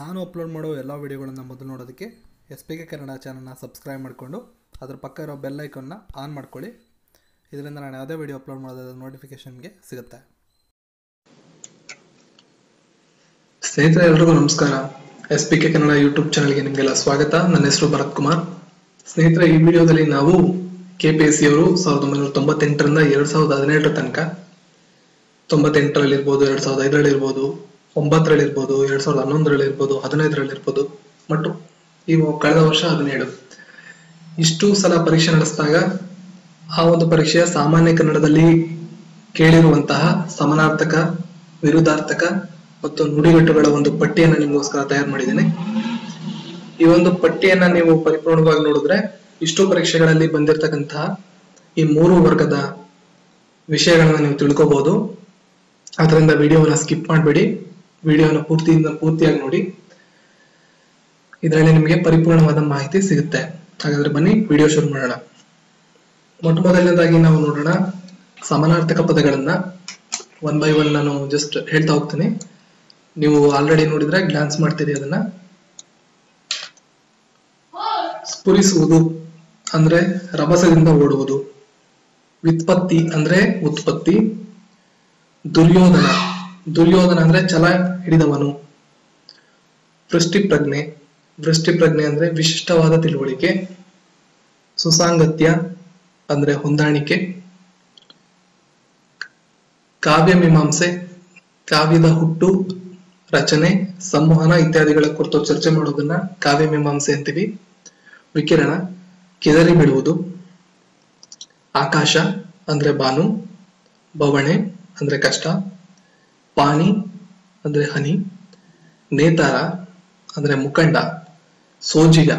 ನಾನು ಅಪ್ಲೋಡ್ ಮಾಡೋ ಎಲ್ಲ ವೀಡಿಯೋಗಳನ್ನು ಮೊದಲು ನೋಡೋದಕ್ಕೆ ಎಸ್ ಪಿ ಕೆ ಕನ್ನಡ ಚಾನಲ್ನ ಸಬ್ಸ್ಕ್ರೈಬ್ ಮಾಡಿಕೊಂಡು ಅದ್ರ ಪಕ್ಕ ಇರೋ ಬೆಲ್ ಐಕನ್ನ ಆನ್ ಮಾಡ್ಕೊಳ್ಳಿ. ಇದರಿಂದ ನಾನು ಯಾವುದೇ ವೀಡಿಯೋ ಅಪ್ಲೋಡ್ ಮಾಡೋದಾದ ನೋಟಿಫಿಕೇಶನ್ಗೆ ಸಿಗುತ್ತೆ. ಸ್ನೇಹಿತರೆ, ಎಲ್ರಿಗೂ ನಮಸ್ಕಾರ. S P K Kannada YouTube ಚಾನಲ್ಗೆ ನಿಮಗೆಲ್ಲ ಸ್ವಾಗತ. ನನ್ನ ಹೆಸರು ಭರತ್ ಕುಮಾರ್. ಸ್ನೇಹಿತರೆ, ಈ ವಿಡಿಯೋದಲ್ಲಿ ನಾವು ಕೆ ಪಿ ಎಸ್ ಸಿ ಅವರು ಸಾವಿರದ ಒಂಬೈನೂರ ತೊಂಬತ್ತೆಂಟರಿಂದ ಎರಡ್ ಸಾವಿರದ ಹದಿನೇಳರ ತನಕ ತೊಂಬತ್ತೆಂಟರಲ್ಲಿ ಇರ್ಬೋದು ಎರಡ್ ಸಾವಿರದ ಐದರಲ್ಲಿ ಇರ್ಬೋದು ಒಂಬತ್ತರಲ್ಲಿ ಇರ್ಬೋದು, ಎರಡ್ ಸಾವಿರದ ಹನ್ನೊಂದರಲ್ಲಿ ಇರ್ಬೋದು, ಹದಿನೈದರಲ್ಲಿ ಇರ್ಬೋದು ಮತ್ತು ಇವು ಕಳೆದ ವರ್ಷ ಹದಿನೇಳು. ಇಷ್ಟು ಸಲ ಪರೀಕ್ಷೆ ನಡೆಸಿದಾಗ ಆ ಒಂದು ಪರೀಕ್ಷೆಯ ಸಾಮಾನ್ಯ ಕನ್ನಡದಲ್ಲಿ ಕೇಳಿರುವಂತಹ ಸಮಾನಾರ್ಥಕ, ವಿರುದ್ಧಾರ್ಥಕ ಮತ್ತು ನುಡಿಗಟ್ಟುಗಳ ಒಂದು ಪಟ್ಟಿಯನ್ನು ನಿಮಗೋಸ್ಕರ ತಯಾರು ಮಾಡಿದ್ದೇನೆ. ಈ ಒಂದು ಪಟ್ಟಿಯನ್ನ ನೀವು ಪರಿಪೂರ್ಣವಾಗಿ ನೋಡಿದ್ರೆ ಇಷ್ಟು ಪರೀಕ್ಷೆಗಳಲ್ಲಿ ಬಂದಿರತಕ್ಕಂತಹ ಈ ಮೂರು ವರ್ಗದ ವಿಷಯಗಳನ್ನ ನೀವು ತಿಳ್ಕೋಬಹುದು ಅದರಿಂದ ವಿಡಿಯೋವನ್ನ ಸ್ಕಿಪ್ ಮಾಡಬೇಡಿ. ವಿಡಿಯೋನ ಪೂರ್ತಿಯಿಂದ ಪೂರ್ತಿಯಾಗಿ ನೋಡಿ. ಇದರಲ್ಲಿ ನಿಮಗೆ ಪರಿಪೂರ್ಣವಾದ ಮಾಹಿತಿ ಸಿಗುತ್ತೆ. ಹಾಗಾದ್ರೆ ಬನ್ನಿ, ವಿಡಿಯೋ ಶುರು ಮಾಡೋಣ. ಮೊಟ್ಟ ಮೊದಲನೇದಾಗಿ ನಾವು ನೋಡೋಣ ಸಮಾನಾರ್ಥಕ ಪದಗಳನ್ನ. ಒನ್ ಬೈ ಒನ್ ನಾನು ಜಸ್ಟ್ ಹೇಳ್ತಾ ಹೋಗ್ತೀನಿ. ನೀವು ಆಲ್ರೆಡಿ ನೋಡಿದ್ರೆ ಗ್ಲಾನ್ಸ್ ಮಾಡ್ತೀರಿ ಅದನ್ನ. ಸ್ಫುರಿಸುವುದು ಅಂದ್ರೆ ರಭಸದಿಂದ ಓಡುವುದು. ವ್ಯುತ್ಪತ್ತಿ ಅಂದ್ರೆ ಉತ್ಪತ್ತಿ. ದುರ್ಯೋಧನ. ದುರ್ಯೋಧನ ಅಂದ್ರೆ ಛಲ ಹಿಡಿದವನು. ವೃಷ್ಟಿ ಪ್ರಜ್ಞೆ ವೃಷ್ಟಿ ಪ್ರಜ್ಞೆ ಅಂದ್ರೆ ವಿಶಿಷ್ಟವಾದ ತಿಳುವಳಿಕೆ. ಸುಸಾಂಗತ್ಯ ಅಂದ್ರೆ ಹೊಂದಾಣಿಕೆ. ಕಾವ್ಯ ಮೀಮಾಂಸೆ. ಕಾವ್ಯದ ಹುಟ್ಟು, ರಚನೆ, ಸಂವಹನ ಇತ್ಯಾದಿಗಳ ಕುರಿತು ಚರ್ಚೆ ಮಾಡೋದನ್ನ ಕಾವ್ಯ ಮೀಮಾಂಸೆ ಅಂತೀವಿ. ವಿಕಿರಣ, ಕೆದರಿ ಬಿಡುವುದು. ಆಕಾಶ ಅಂದ್ರೆ ಬಾನು. ಬವಣೆ ಅಂದ್ರೆ ಕಷ್ಟ. ಪಾಣಿ, ಅಂದ್ರೆ ಹನಿ, ನೇತಾರ, ಅಂದ್ರೆ ಮುಖಂಡ, ಸೋಜಿಗ,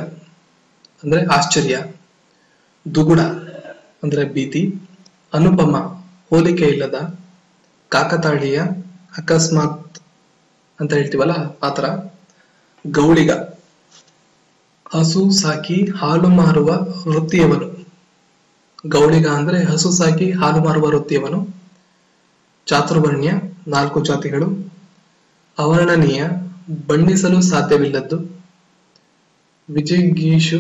ಅಂದ್ರೆ ಆಶ್ಚರ್ಯ, ದುಗುಡ, ಅಂದ್ರೆ ಭೀತಿ, ಅನುಪಮ, ಹೋಲಿಕೆ ಇಲ್ಲದ, ಕಾಕತಾಳೀಯ, ಅಕಸ್ಮಾತ್ ಅಂತ ಹೇಳ್ತೀವಲ್ಲ ಆತರ ಗೌಳಿಗ, ಹಸು ಸಾಕಿ ಹಾಲು ಮಾರುವ ವೃತ್ತಿಯವನು. ಗೌಳಿಗ ಅಂದ್ರೆ ಹಸು ಸಾಕಿ ಹಾಲು ಮಾರುವ ವೃತ್ತಿಯವನು. ಚಾತುರ್ವರ್ಣ್ಯ ನಾಲ್ಕು ಜಾತಿಗಳು. ಅವರ್ಣನೀಯ, ಬಣ್ಣಿಸಲು ಸಾಧ್ಯವಿಲ್ಲದ್ದು. ವಿಜಿಗೀಷು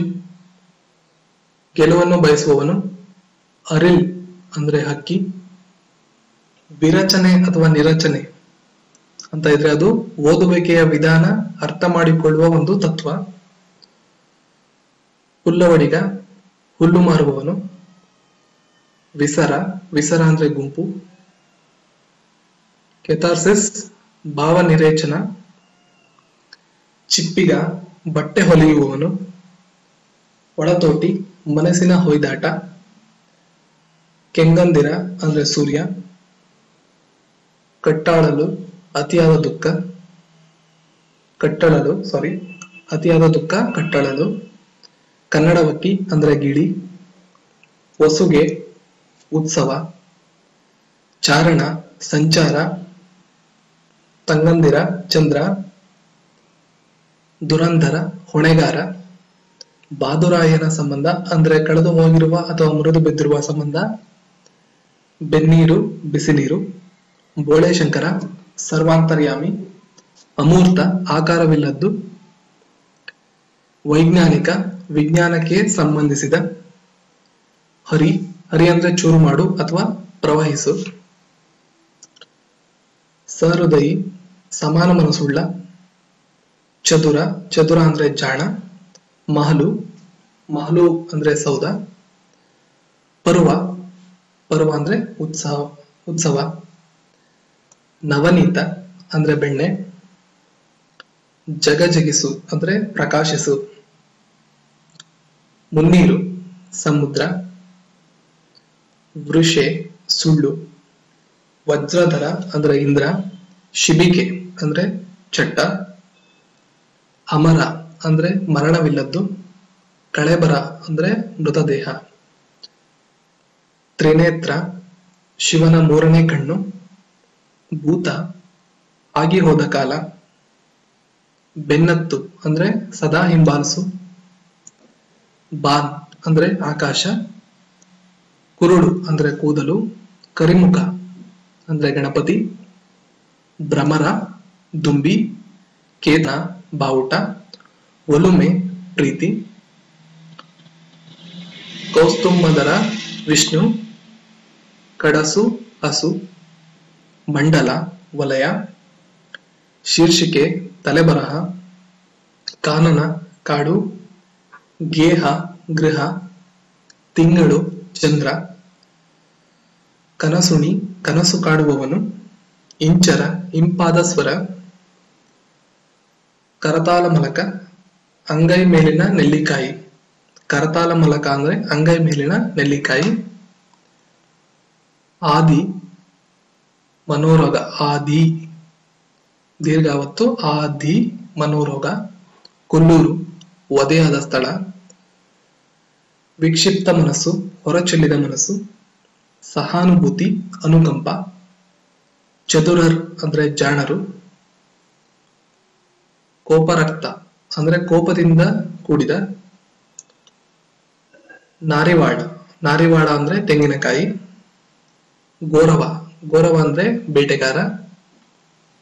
ಗೆಲುವನ್ನು ಬಯಸುವವನು. ಅರಿಲ್ ಅಂದ್ರೆ ಹಕ್ಕಿ. ವಿರಚನೆ ಅಥವಾ ನಿರಚನೆ ಅಂತ ಇದ್ರೆ ಅದು ಓದುವಿಕೆಯ ವಿಧಾನ, ಅರ್ಥ ಮಾಡಿಕೊಳ್ಳುವ ಒಂದು ತತ್ವ. ಹುಲ್ಲವಡಿಗ, ಹುಲ್ಲು ಮಾರುವವನು. ವಿಸರ ವಿಸರ ಅಂದ್ರೆ ಗುಂಪು. ಕೆಥಾರ್ಸಿಸ್ ಭಾವ ನಿರೇಚನ ಚಿಪ್ಪಿಗ, ಬಟ್ಟೆ ಹೊಲಿಯುವವನು, ಒಳತೋಟಿ, ಮನಸ್ಸಿನ ಹೊಯ್ದಾಟ, ಕೆಂಗಂದಿರ, ಅಂದ್ರೆ ಸೂರ್ಯ, ಕಟ್ಟಾಳಲು ಅತಿಯಾದ ದುಃಖ, ಕಟ್ಟಳಲು ಸಾರಿ ಅತಿಯಾದ ದುಃಖ, ಕಟ್ಟಳಲು ಕನ್ನಡವಕ್ಕಿ ಅಂದ್ರೆ ಗಿಳಿ ಹೊಸುಗೆ ಉತ್ಸವ, ಚಾರಣ, ಸಂಚಾರ ತಂಗಂದಿರ ಚಂದ್ರ, ದುರಂಧರ, ಹೊಣೆಗಾರ, ಬಾದುರಾಯನ ಸಂಬಂಧ, ಅಂದ್ರೆ ಕಳೆದು ಹೋಗಿರುವ ಅಥವಾ ಮುರಿದು ಬಿದ್ದಿರುವ ಸಂಬಂಧ, ಬೆನ್ನೀರು, ಬಿಸಿನೀರು ಬೋಳೇಶಂಕರ ಸರ್ವಾಂತರ್ಯಾಮಿ, ಅಮೂರ್ತ, ಆಕಾರವಿಲ್ಲದ್ದು, ವೈಜ್ಞಾನಿಕ, ವಿಜ್ಞಾನಕ್ಕೆ ಸಂಬಂಧಿಸಿದ, ಹರಿ ಹರಿ ಅಂದ್ರೆ ಚೂರು ಮಾಡು ಅಥವಾ ಪ್ರವಹಿಸು, ಸಹೃದಯಿ ಸಮಾನ ಮನಸುಳ್ಳ ಚದುರ ಚದುರ ಅಂದ್ರೆ ಜಾಣ, ಮಹಲು ಮಹಲು ಅಂದ್ರೆ ಸೌಧ ಪರ್ವ ಪರ್ವ ಅಂದ್ರೆ ಉತ್ಸವ ಉತ್ಸವ, ನವನೀತ ಅಂದ್ರೆ ಬೆಣ್ಣೆ, ಜಗಜಗಿಸು ಅಂದ್ರೆ ಪ್ರಕಾಶಿಸು, ಮುನ್ನೀರು, ಸಮುದ್ರ, ವೃಷೆ, ಸುಳ್ಳು, ವಜ್ರಧರ ಅಂದ್ರೆ ಇಂದ್ರ ಶಿಬಿಕೆ ಅಂದ್ರೆ ಚಟ್ಟ, ಅಮರ ಅಂದ್ರೆ ಮರಣವಿಲ್ಲದ್ದು, ಕಳೆಬರ ಅಂದ್ರೆ ಮೃತದೇಹ. ತ್ರಿನೇತ್ರ, ಶಿವನ ಮೂರನೇ ಕಣ್ಣು, ಭೂತ, ಆಗಿ ಹೋದ ಕಾಲ, ಬೆನ್ನತ್ತು ಅಂದ್ರೆ ಸದಾ ಹಿಂಬಾಲಿಸು ಬಾನ್ ಅಂದ್ರೆ ಆಕಾಶ, ಕುರುಡು ಅಂದ್ರೆ ಕೂದಲು, ಕರಿಮುಖ ಅಂದ್ರೆ ಗಣಪತಿ ಭ್ರಮರ, ದುಂಬಿ ಕೇತ ಬಾವುಟ, ಒಲುಮೆ, ಪ್ರೀತಿ. ಕೌಸ್ತುಂಬದರ ವಿಷ್ಣು, ಕಡಸು, ಹಸು, ಮಂಡಲ, ವಲಯ. ಶೀರ್ಷಿಕೆ, ತಲೆಬರಹ, ಕಾನನ, ಕಾಡು, ಗೇಹ, ಗೃಹ, ತಿಂಗಳು, ಚಂದ್ರ. ಕನಸುಣಿ, ಕನಸು ಕಾಡುವವನು. ಇಂಚರ, ಇಂಪಾದ ಸ್ವರ ಕರತಾಲ ಮಲಕ ಅಂಗೈ ಮೇಲಿನ ನೆಲ್ಲಿಕಾಯಿ. ಕರತಾಲ ಮಲಕ ಅಂದ್ರೆ ಅಂಗೈ ಮೇಲಿನ ನೆಲ್ಲಿಕಾಯಿ. ಆದಿ, ಮನೋರೋಗ, ಆದಿ. ದೀರ್ಘಾವತ್ತು ಆದಿ, ಮನೋರೋಗ. ಕೊಲ್ಲೂರು ಒದೆಯಾದ ಸ್ಥಳ. ವಿಕ್ಷಿಪ್ತ ಮನಸ್ಸು, ಹೊರಚೆಲ್ಲಿದ ಮನಸ್ಸು. ಸಹಾನುಭೂತಿ, ಅನುಕಂಪ. ಚತುರರ್ ಅಂದ್ರೆ ಜಾಣರು, ಕೋಪರಕ್ತ ಅಂದ್ರೆ ಕೋಪದಿಂದ ಕೂಡಿದ ನಾರಿವಾಡ ನಾರಿವಾಡ ಅಂದ್ರೆ ತೆಂಗಿನಕಾಯಿ, ಗೋರವ. ಗೋರವ ಅಂದ್ರೆ ಬೇಟೆಗಾರ,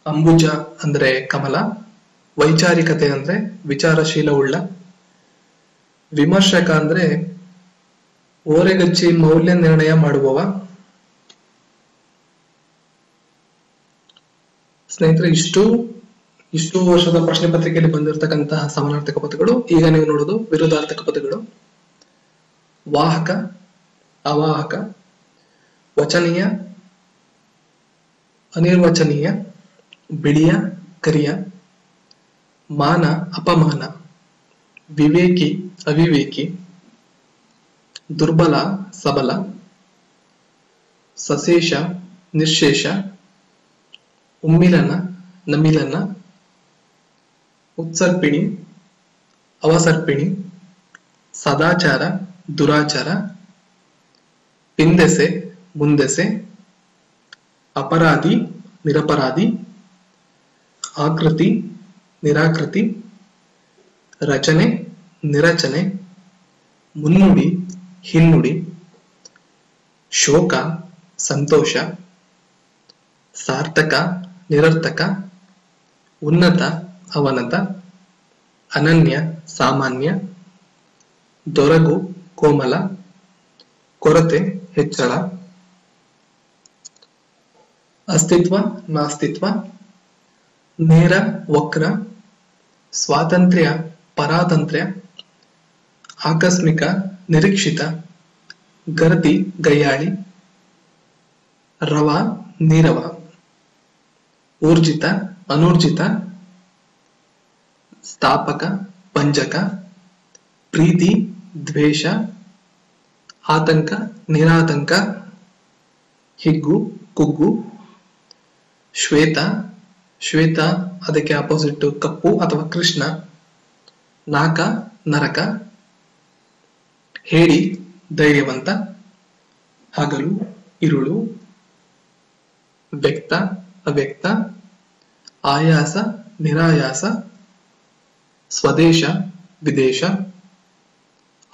ಅಂಬುಜ ಅಂದ್ರೆ ಕಮಲ, ವೈಚಾರಿಕತೆ ಅಂದ್ರೆ ವಿಚಾರಶೀಲ ಉಳ್ಳ ವಿಮರ್ಶಕ ಅಂದ್ರೆ ಓರೆಗಚ್ಚಿ ಮೌಲ್ಯ ನಿರ್ಣಯ ಮಾಡುವವ ಸ್ನೇಹಿತರೆ, ಇಷ್ಟು ಇಷ್ಟು ವರ್ಷದ ಪ್ರಶ್ನೆ ಪತ್ರಿಕೆಯಲ್ಲಿ ಬಂದಿರತಕ್ಕಂತಹ ಸಮಾನಾರ್ಥಕ ಪದಗಳು. ಈಗ ನೀವು ನೋಡೋದು ವಿರುದ್ಧಾರ್ಥಕ ಪದಗಳು. ವಾಹಕ, ಅವಾಹಕ, ವಚನೀಯ, ಅನಿರ್ವಚನೀಯ, ಬಿಳಿಯ, ಕರಿಯ, ಮಾನ, ಅಪಮಾನ, ವಿವೇಕಿ, ಅವಿವೇಕಿ, ದುರ್ಬಲ, ಸಬಲ, ಸಶೇಷ ನಿಶೇಷ ಉಮ್ಮಿಲನ ನಮಿಲನ ಉತ್ಸರ್ಪಿಣಿ ಅವಸರ್ಪಿಣಿ ಸದಾಚಾರ ದುರಾಚಾರ ಪಿಂದೆಸೆ ಮುಂದೆಸೆ ಅಪರಾಧಿ ನಿರಪರಾಧಿ ಆಕೃತಿ ನಿರಾಕೃತಿ ರಚನೆ ನಿರಚನೆ ಮುನ್ನುಡಿ ಹಿನ್ನುಡಿ ಶೋಕ ಸಂತೋಷ ಸಾರ್ಥಕ ನಿರರ್ಥಕ, ಉನ್ನತ, ಅವನತ, ಅನನ್ಯ, ಸಾಮಾನ್ಯ, ದೊರಗು, ಕೋಮಲ, ಕೊರತೆ, ಹೆಚ್ಚಳ, ಅಸ್ತಿತ್ವ, ನಾಸ್ತಿತ್ವ, ನೇರ, ವಕ್ರ, ಸ್ವಾತಂತ್ರ್ಯ, ಪರಾತಂತ್ರ್ಯ, ಆಕಸ್ಮಿಕ, ನಿರೀಕ್ಷಿತ ಗರ್ದಿ ಗಯ್ಯಾಳಿ, ರವ, ನೀರವ. ಊರ್ಜಿತ, ಅನೂರ್ಜಿತ, ಸ್ಥಾಪಕ, ಪಂಜಕ, ಪ್ರೀತಿ, ದ್ವೇಷ, ಆತಂಕ, ನಿರಾತಂಕ, ಹಿಗ್ಗು, ಕುಗ್ಗು, ಶ್ವೇತ ಶ್ವೇತ, ಅದಕ್ಕೆ ಅಪೋಸಿಟ್ ಕಪ್ಪು ಅಥವಾ ಕೃಷ್ಣ, ನಾಕ, ನರಕ, ಹೇಳಿ, ಧೈರ್ಯವಂತ, ಹಗಲು, ಇರುಳು, ವ್ಯಕ್ತ ಅವ್ಯಕ್ತ, ಆಯಾಸ, ನಿರಾಯಾಸ, ಸ್ವದೇಶ, ವಿದೇಶ,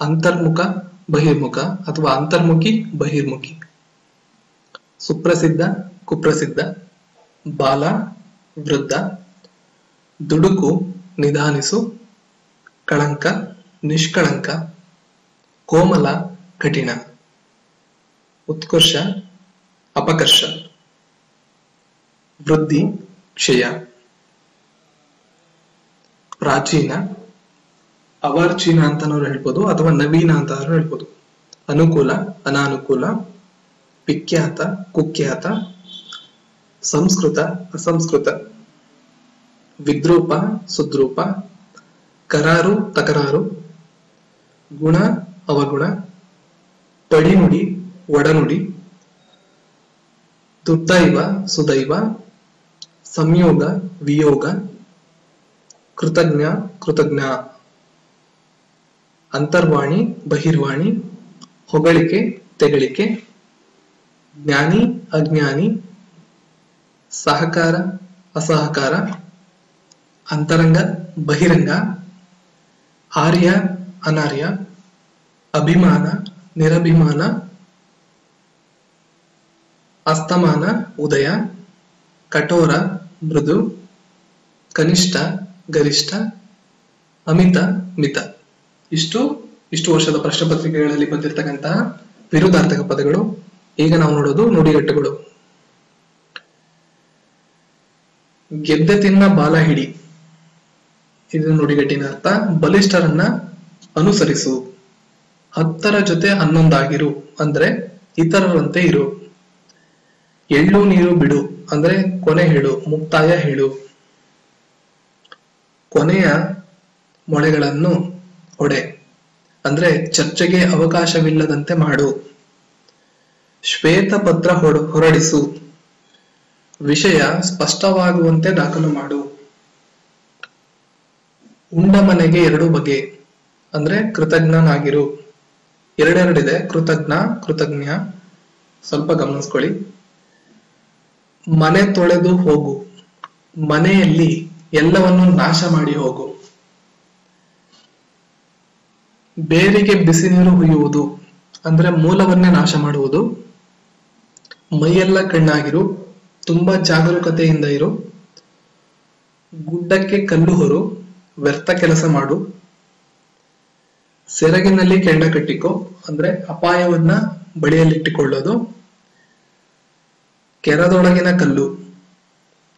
ಅಂತರ್ಮುಖ, ಬಹಿರ್ಮುಖ ಅಥವಾ ಅಂತರ್ಮುಖಿ, ಬಹಿರ್ಮುಖಿ. ಸುಪ್ರಸಿದ್ಧ, ಕುಪ್ರಸಿದ್ಧ, ಬಾಲ, ವೃದ್ಧ, ದುಡುಕು, ನಿಧಾನಿಸು, ಕಳಂಕ, ನಿಷ್ಕಳಂಕ, ಕೋಮಲ, ಕಠಿಣ. ಉತ್ಕರ್ಷ, ಅಪಕರ್ಷ. ವೃದ್ಧಿ, ಕ್ಷಯ, ಪ್ರಾಚೀನ, ಅವಾರ್ಚೀನ ಅಂತಾನೂ ಹೇಳ್ಬೋದು, ಅಥವಾ ನವೀನ ಅಂತ ಹೇಳ್ಬೋದು. ಅನುಕೂಲ, ಅನಾನುಕೂಲ, ವಿಖ್ಯಾತ, ಕುಖ್ಯಾತ, ಸಂಸ್ಕೃತ, ಅಸಂಸ್ಕೃತ, ವಿದ್ರೂಪ, ಸುದ್ರೂಪ, ಕರಾರು, ತಕರಾರು, ಗುಣ, ಅವಗುಣ, ಪಡಿನುಡಿ, ಒಡನುಡಿ ದುರ್ದೈವ ಸುದೈವ ಸಂಯೋಗ, ವಿಯೋಗ, ಕೃತಜ್ಞ ಕೃತಜ್ಞ. ಅಂತರ್ವಾಣಿ, ಬಹಿರ್ವಾಣಿ, ಹೊಗಳಿಕೆ, ತೆಗಳಿಕೆ, ಜ್ಞಾನಿ, ಅಜ್ಞಾನಿ, ಸಹಕಾರ, ಅಸಹಕಾರ, ಅಂತರಂಗ, ಬಹಿರಂಗ, ಆರ್ಯ, ಅನಾರ್ಯ, ಅಭಿಮಾನ, ನಿರಭಿಮಾನ, ಅಸ್ತಮಾನ, ಉದಯ, ಕಠೋರ ಮೃದು, ಕನಿಷ್ಠ, ಗರಿಷ್ಠ, ಅಮಿತ, ಮಿತ. ಇಷ್ಟು ಇಷ್ಟು ವರ್ಷದ ಪ್ರಶ್ನೆ ಪತ್ರಿಕೆಗಳಲ್ಲಿ ಬಂದಿರತಕ್ಕಂತಹ ವಿರುದ್ಧಾರ್ಥಕ ಪದಗಳು. ಈಗ ನಾವು ನೋಡೋದು ನುಡಿಗಟ್ಟುಗಳು. ಗೆದ್ದೆ ತಿನ್ನ ಬಾಲ ಹಿಡಿ. ಇದು ನುಡಿಗಟ್ಟಿನ ಅರ್ಥ. ಬಲಿಷ್ಠರನ್ನ ಅನುಸರಿಸು. ಹತ್ತರ ಜೊತೆ ಹನ್ನೊಂದಾಗಿರು. ಅಂದ್ರೆ ಇತರರಂತೆ ಇರು. ಎಳ್ಳು ನೀರು ಬಿಡು. ಅಂದ್ರೆ ಕೊನೆ ಹೇಳು, ಮುಕ್ತಾಯ ಹೇಳು. ಕೊನೆಯ ಮೊಳೆಗಳನ್ನು ಹೊಡೆ ಅಂದ್ರೆ ಚರ್ಚೆಗೆ ಅವಕಾಶವಿಲ್ಲದಂತೆ ಮಾಡು. ಶ್ವೇತ ಪತ್ರ ಹೊರಡಿಸು. ವಿಷಯ ಸ್ಪಷ್ಟವಾಗುವಂತೆ ದಾಖಲು ಮಾಡು. ಉಂಡ ಮನೆಗೆ ಎರಡು ಬಗೆ. ಅಂದ್ರೆ ಕೃತಜ್ಞನಾಗಿರು. ಎರಡೆರಡಿದೆ, ಕೃತಜ್ಞ ಕೃತಜ್ಞ. ಸ್ವಲ್ಪ ಗಮನಿಸ್ಕೊಳ್ಳಿ. ಮನೆ ತೊಳೆದು ಹೋಗು. ಮನೆಯಲ್ಲಿ ಎಲ್ಲವನ್ನು ನಾಶ ಮಾಡಿ ಹೋಗು. ಬೇರಿಗೆ ಬಿಸಿ ನೀರು ಹುಯ್ಯುವುದು ಅಂದ್ರೆ ಮೂಲವನ್ನೇ ನಾಶ ಮಾಡುವುದು. ಮೈಯೆಲ್ಲ ಕಣ್ಣಾಗಿರು, ತುಂಬಾ ಜಾಗರೂಕತೆಯಿಂದ ಇರು. ಗುಡ್ಡಕ್ಕೆ ಕಲ್ಲು ಹೊರು, ವ್ಯರ್ಥ ಕೆಲಸ ಮಾಡು. ಸೆರಗಿನಲ್ಲಿ ಕೆಂಡ ಕಟ್ಟಿಕೋ, ಅಂದ್ರೆ ಅಪಾಯವನ್ನ ಬಳಿಯಲ್ಲಿಟ್ಟುಕೊಳ್ಳೋದು. ಕೆರದೊಳಗಿನ ಕಲ್ಲು.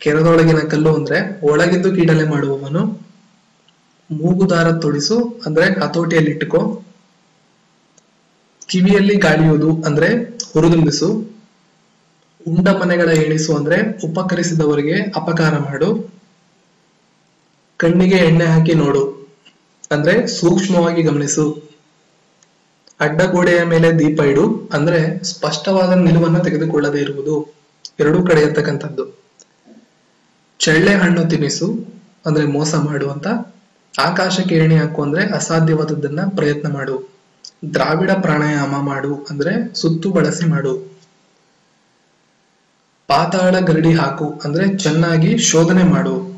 ಕೆರದೊಳಗಿನ ಕಲ್ಲು ಅಂದ್ರೆ ಒಳಗಿದ್ದು ಕೀಡಲೆ ಮಾಡುವವನು ಮೂಗುದಾರ ತೊಡಿಸು ಅಂದ್ರೆ ಹತೋಟಿಯಲ್ಲಿಟ್ಟುಕೋ ಕಿವಿಯಲ್ಲಿ ಗಾಳಿಯುವುದು ಅಂದ್ರೆ ಹುರಿದುಂಬಿಸು. ಉಂಡ ಮನೆಗಳ ಎಣಿಸು ಅಂದ್ರೆ ಉಪಕರಿಸಿದವರಿಗೆ ಅಪಕಾರ ಮಾಡು. ಕಣ್ಣಿಗೆ ಎಣ್ಣೆ ಹಾಕಿ ನೋಡು ಅಂದ್ರೆ ಸೂಕ್ಷ್ಮವಾಗಿ ಗಮನಿಸು. ಅಡ್ಡಗೋಡೆಯ ಮೇಲೆ ದೀಪ ಇಡು ಅಂದ್ರೆ ಸ್ಪಷ್ಟವಾದ ನಿಲುವನ್ನು ತೆಗೆದುಕೊಳ್ಳದೇ ಇರುವುದು. ಎರಡೂ ಕಡೆ ಇರ್ತಕ್ಕಂಥದ್ದು. ಚಳ್ಳೆ ಹಣ್ಣು ತಿನ್ನಿಸು ಅಂದ್ರೆ ಮೋಸ ಮಾಡು ಅಂತ ಆಕಾಶಕ್ಕೆ ಹಾಕು ಅಂದ್ರೆ ಅಸಾಧ್ಯವಾದದ್ದನ್ನ ಪ್ರಯತ್ನ ಮಾಡು. ದ್ರಾವಿಡ ಪ್ರಾಣಾಯಾಮ ಮಾಡು ಅಂದ್ರೆ ಸುತ್ತು ಬಳಸಿ ಮಾಡು. ಪಾತಾಳ ಗರಡಿ ಹಾಕು ಅಂದ್ರೆ ಚೆನ್ನಾಗಿ ಶೋಧನೆ ಮಾಡು.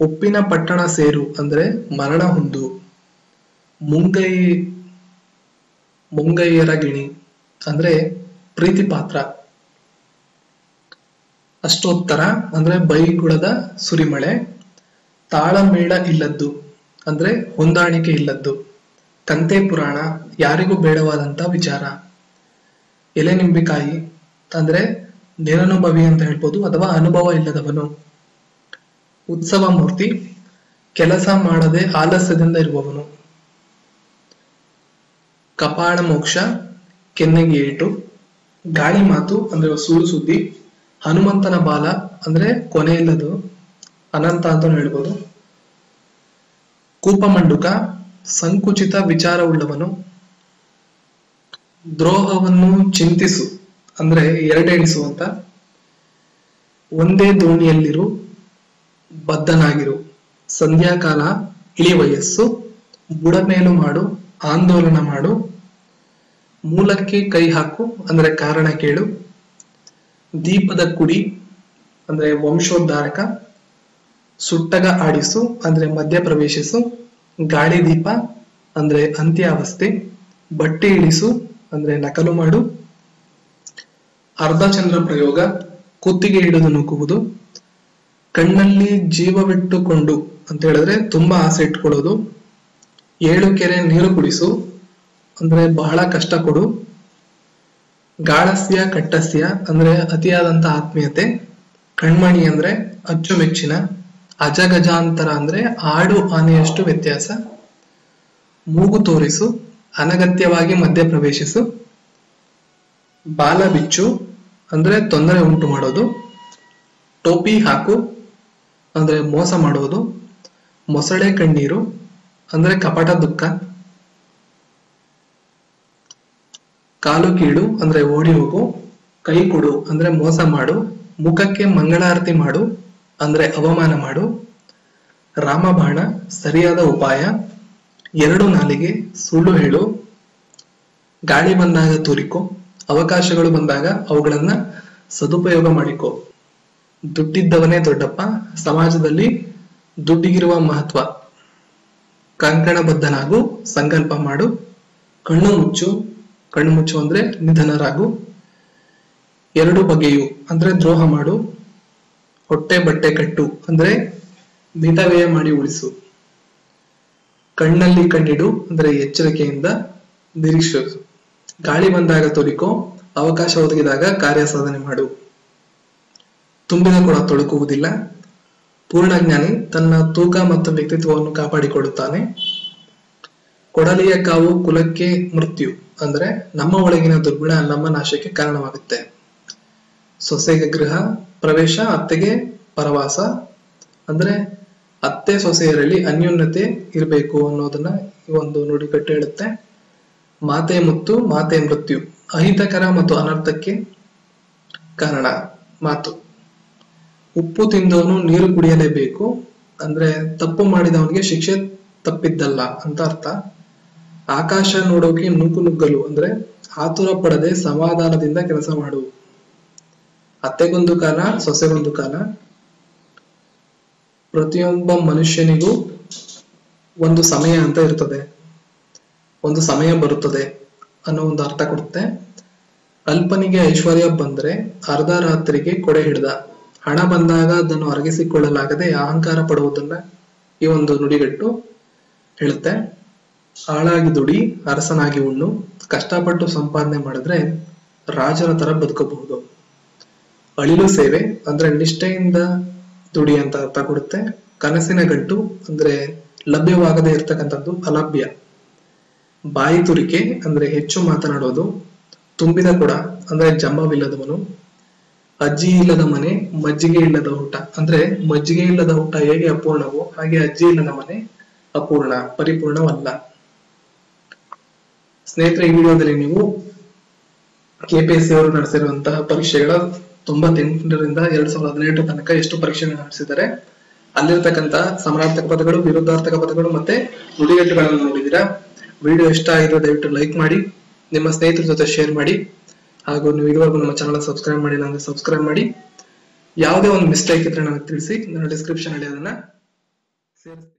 ಉಪ್ಪಿನ ಪಟ್ಟಣ ಸೇರು ಅಂದ್ರೆ ಮರಣ ಹೊಂದು. ಮುಂಗೈ, ಮುಂಗೈಯರ ಗಿಣಿ ಅಂದ್ರೆ ಪ್ರೀತಿ ಪಾತ್ರ ಅಷ್ಟೋತ್ತರ ಅಂದ್ರೆ ಬೈಗುಳದ ಸುರಿಮಳೆ, ತಾಳಮೇಳ ಇಲ್ಲದ್ದು ಅಂದ್ರೆ ಹೊಂದಾಣಿಕೆ ಇಲ್ಲದ್ದು, ತಂತೆ ಪುರಾಣ ಯಾರಿಗೂ ಬೇಡವಾದಂತ ವಿಚಾರ. ಎಲೆ ನಿಂಬಿಕಾಯಿ ಅಂದ್ರೆ ನಿರನುಭವಿ ಅಂತ ಹೇಳ್ಬೋದು ಅಥವಾ ಅನುಭವ ಇಲ್ಲದವನು. ಉತ್ಸವ ಮೂರ್ತಿ ಕೆಲಸ ಮಾಡದೆ ಆಲಸ್ಯದಿಂದ ಇರುವವನು. ಕಪಾಳ ಮೋಕ್ಷ ಕೆನ್ನೆಗೆ ಏಟು ಗಾಳಿ ಮಾತು ಅಂದ್ರೆ ಸುಳ್ಳು ಸುದ್ದಿ. ಹನುಮಂತನ ಬಾಲ ಅಂದ್ರೆ ಕೊನೆ ಇಲ್ಲದು ಅನಂತ ಅಂತ ಹೇಳ್ಬೋದು. ಕೂಪಮಂಡುಕ, ಸಂಕುಚಿತ ವಿಚಾರವುಳ್ಳವನು, ದ್ರೋಹವನ್ನು ಚಿಂತಿಸು ಅಂದ್ರೆ ಎರಡೆಣಿಸುವಂತ ಒಂದೇ ದೋಣಿಯಲ್ಲಿರು, ಬದ್ಧನಾಗಿರು. ಸಂಧ್ಯಾಕಾಲ ಇಳಿ ವಯಸ್ಸು ಬುಡಮೇಲು ಮಾಡು, ಆಂದೋಲನ ಮಾಡು, ಮೂಲಕ್ಕೆ ಕೈ ಹಾಕು ಅಂದ್ರೆ ಕಾರಣ ಕೇಳು. ದೀಪದ ಕುಡಿ, ಅಂದ್ರೆ ವಂಶೋದ್ಧಾರಕ, ಸುಟ್ಟಗ ಆಡಿಸು, ಅಂದ್ರೆ ಮಧ್ಯ ಪ್ರವೇಶಿಸು, ಗಾಳಿ ದೀಪ, ಅಂದ್ರೆ ಅಂತ್ಯಾವಸ್ಥೆ, ಬಟ್ಟೆ ಇಳಿಸು, ಅಂದ್ರೆ ನಕಲು ಮಾಡು, ಅರ್ಧಚಂದ್ರ ಪ್ರಯೋಗ, ಕುತ್ತಿಗೆ ಹಿಡಿದು ನುಗ್ಗುವುದು, ಕಣ್ಣಲ್ಲಿ ಜೀವವಿಟ್ಟುಕೊಂಡು ಅಂತ ಹೇಳಿದ್ರೆ ತುಂಬಾ ಆಸೆ ಇಟ್ಕೊಳ್ಳೋದು, ಏಳು ಕೆರೆ ನೀರು ಕುಡಿಸು, ಅಂದ್ರೆ ಬಹಳ ಕಷ್ಟ ಕೊಡು ಗಾಳಸ್ಯ ಕಟ್ಟಸ್ಯ ಅಂದ್ರೆ ಅತಿಯಾದಂತ ಆತ್ಮೀಯತೆ, ಕಣ್ಮಣಿ ಅಂದ್ರೆ ಅಚ್ಚುಮೆಚ್ಚಿನ, ಅಜಗಜಾಂತರ ಅಂದ್ರೆ ಆಡು ಆನೆಯಷ್ಟು ವ್ಯತ್ಯಾಸ, ಮೂಗು ತೋರಿಸು, ಅನಗತ್ಯವಾಗಿ ಮಧ್ಯ ಪ್ರವೇಶಿಸು ಬಾಲ ಬಿಚ್ಚು ಅಂದ್ರೆ ತೊಂದರೆ ಉಂಟು ಮಾಡೋದು, ಟೋಪಿ ಹಾಕು ಅಂದ್ರೆ ಮೋಸ ಮಾಡುವುದು ಮೊಸಳೆ ಕಣ್ಣೀರು ಅಂದ್ರೆ ಕಪಟ ದುಃಖ ಕಾಲು ಕೀಳು ಅಂದ್ರೆ ಓಡಿ ಹೋಗು, ಕೈ ಕೊಡು, ಅಂದ್ರೆ ಮೋಸ ಮಾಡು, ಮುಖಕ್ಕೆ ಮಂಗಳಾರತಿ ಮಾಡು, ಅಂದ್ರೆ ಅವಮಾನ ಮಾಡು. ರಾಮಬಾಣ, ಸರಿಯಾದ ಉಪಾಯ. ಎರಡು ನಾಲಿಗೆ ಸುಳ್ಳು ಹೇಳು. ಗಾಳಿ ಬಂದಾಗ ತೂರಿಕೋ. ಅವಕಾಶಗಳು ಬಂದಾಗ ಅವುಗಳನ್ನ ಸದುಪಯೋಗ ಮಾಡಿಕೋ. ದುಡ್ಡಿದ್ದವನೇ ದೊಡ್ಡಪ್ಪ. ಸಮಾಜದಲ್ಲಿ ದುಡ್ಡಿಗಿರುವ ಮಹತ್ವ. ಕಂಕಣಬದ್ಧನಾಗು, ಸಂಕಲ್ಪ ಮಾಡು. ಕಣ್ಣು ಮುಚ್ಚು. ಕಣ್ಣು ಮುಚ್ಚು ಅಂದ್ರೆ ನಿಧನರಾಗು. ಎರಡು ಬಗೆಯು ಅಂದ್ರೆ ದ್ರೋಹ ಮಾಡು. ಹೊಟ್ಟೆ ಬಟ್ಟೆ ಕಟ್ಟು ಅಂದ್ರೆ ಮಿತವ್ಯಯ ಮಾಡಿ ಉಳಿಸು. ಕಣ್ಣಲ್ಲಿ ಕಣ್ಣಿಡು ಅಂದ್ರೆ ಎಚ್ಚರಿಕೆಯಿಂದ ನಿರೀಕ್ಷಿಸು. ಗಾಳಿ ಬಂದಾಗ ತೊಲಿಕೋ, ಅವಕಾಶ ಒದಗಿದಾಗ ಕಾರ್ಯ ಸಾಧನೆ ಮಾಡು ತುಂಬಿದ ಕೊಡ ಪೂರ್ಣ ಜ್ಞಾನಿ ತನ್ನ ತೂಕ ಮತ್ತು ವ್ಯಕ್ತಿತ್ವವನ್ನು ಕಾಪಾಡಿಕೊಳ್ಳುತ್ತಾನೆ. ಕೊಡಲಿಯ ಕಾವು ಕುಲಕ್ಕೆ ಮೃತ್ಯು. ಅಂದ್ರೆ ನಮ್ಮ ಒಳಗಿನ ದುರ್ಗುಣ ನಮ್ಮ ನಾಶಕ್ಕೆ ಕಾರಣವಾಗುತ್ತೆ. ಸೊಸೆಗೆ ಗೃಹ, ಪ್ರವೇಶ, ಅತ್ತೆಗೆ ಪರವಾಸ. ಅಂದ್ರೆ ಅತ್ತೆ ಸೊಸೆಯರಲ್ಲಿ ಅನ್ಯೋನ್ಯತೆ ಇರಬೇಕು ಅನ್ನೋದನ್ನ ಈ ಒಂದು ನುಡಿಕಟ್ಟು ಹೇಳುತ್ತೆ. ಮಾತೆ ಮುತ್ತು, ಮಾತೆ ಮೃತ್ಯು. ಅಹಿತಕರ ಮತ್ತು ಅನರ್ಥಕ್ಕೆ ಕಾರಣ ಮಾತು. ಉಪ್ಪು ತಿಂದವನು ನೀರು ಕುಡಿಯಲೇಬೇಕು. ಅಂದ್ರೆ ತಪ್ಪು ಮಾಡಿದವನಿಗೆ ಶಿಕ್ಷೆ ತಪ್ಪಿದ್ದಲ್ಲ ಅಂತ ಅರ್ಥ. ಆಕಾಶ ನೋಡೋಕೆ ನುಗ್ಗು ನುಗ್ಗಲು ಅಂದ್ರೆ ಆತುರ ಪಡದೆ ಸಮಾಧಾನದಿಂದ ಕೆಲಸ ಮಾಡು. ಅತ್ತೆಗೊಂದು ಕಾಲ, ಸೊಸೆಗೊಂದು ಕಾಲ. ಪ್ರತಿಯೊಬ್ಬ ಮನುಷ್ಯನಿಗೂ ಒಂದು ಸಮಯ ಅಂತ ಇರ್ತದೆ. ಒಂದು ಸಮಯ ಬರುತ್ತದೆ ಅನ್ನೋ ಒಂದು ಅರ್ಥ ಕೊಡುತ್ತೆ. ಅಲ್ಪನಿಗೆ ಐಶ್ವರ್ಯ ಬಂದ್ರೆ ಅರ್ಧ ರಾತ್ರಿಗೆ ಕೊಡೆ ಹಿಡ್ದ. ಹಣ ಬಂದಾಗ ಅದನ್ನು ಅರಗಿಸಿಕೊಳ್ಳಲಾಗದೆ ಅಹಂಕಾರ ಪಡುವುದನ್ನ ಈ ಒಂದು ನುಡಿಗಟ್ಟು ಹೇಳುತ್ತೆ. ಆಳಾಗಿ ದುಡಿ, ಅರಸನಾಗಿ ಉಣ್ಣು, ಕಷ್ಟಪಟ್ಟು ಸಂಪಾದನೆ ಮಾಡಿದ್ರೆ ರಾಜರ ತರ ಬದುಕಬಹುದು. ಅಳಿಲು ಸೇವೆ ಅಂದ್ರೆ ನಿಷ್ಠೆಯಿಂದ ದುಡಿ ಅಂತ ಅರ್ಥ ಕೊಡುತ್ತೆ. ಕನಸಿನ ಗಂಟು ಅಂದ್ರೆ ಲಭ್ಯವಾಗದೇ ಇರ್ತಕ್ಕಂಥದ್ದು ಅಲಭ್ಯ. ಬಾಯಿ ತುರಿಕೆ ಅಂದ್ರೆ ಹೆಚ್ಚು ಮಾತನಾಡೋದು. ತುಂಬಿದ ಕೊಡ ಅಂದ್ರೆ ಜಂಬವಿಲ್ಲದವನು ಅಜ್ಜಿ ಇಲ್ಲದ ಮನೆ, ಮಜ್ಜಿಗೆ ಇಲ್ಲದ ಊಟ. ಅಂದ್ರೆ ಮಜ್ಜಿಗೆ ಇಲ್ಲದ ಊಟ ಹೇಗೆ ಅಪೂರ್ಣವೋ ಹಾಗೆ ಅಜ್ಜಿ ಇಲ್ಲದ ಮನೆ ಅಪೂರ್ಣ, ಪರಿಪೂರ್ಣವಲ್ಲ. ಸ್ನೇಹಿತರೆ, ಈ ವಿಡಿಯೋದಲ್ಲಿ ನೀವು ಕೆಪಿಎಸ್ಸಿ ಅವರು ನಡೆಸಿರುವಂತಹ ಪರೀಕ್ಷೆಗಳ ತೊಂಬತ್ತೆಂಟರಿಂದ ಎರಡ್ ಸಾವಿರದ ಹದಿನೆಂಟು ತನಕ ಎಷ್ಟು ಪರೀಕ್ಷೆಗಳು ನಡೆಸಿದ್ದಾರೆ. ಅಲ್ಲಿರ್ತಕ್ಕಂತಹ ಸಮರಾರ್ಥಕ ಪದಗಳು, ವಿರುದ್ಧಾರ್ಥಕ ಪದಗಳು ಮತ್ತೆ ನುಡಿಗಟ್ಟುಗಳನ್ನು ನೋಡಿದೀರಾ ವಿಡಿಯೋ ಇಷ್ಟ ಆಗಿದ್ರೆ ದಯವಿಟ್ಟು ಲೈಕ್ ಮಾಡಿ, ನಿಮ್ಮ ಸ್ನೇಹಿತರ ಜೊತೆ ಶೇರ್ ಮಾಡಿ, ಹಾಗೂ ನೀವು ಇದುವರೆಗೂ ನಮ್ಮ ಚಾನಲ್ ಸಬ್ಸ್ಕ್ರೈಬ್ ಮಾಡಿಲ್ಲ ಅಂದ್ರೆ ಸಬ್ಸ್ಕ್ರೈಬ್ ಮಾಡಿ. ಯಾವುದೇ ಒಂದು ಮಿಸ್ಟೇಕ್ ಇದ್ರೆ ನನಗೆ ತಿಳಿಸಿ ನಾನು ಡಿಸ್ಕ್ರಿಪ್ಷನ್ ಅಲ್ಲಿ ಅದನ್ನ ಸೇರಿಸ್ತೀನಿ.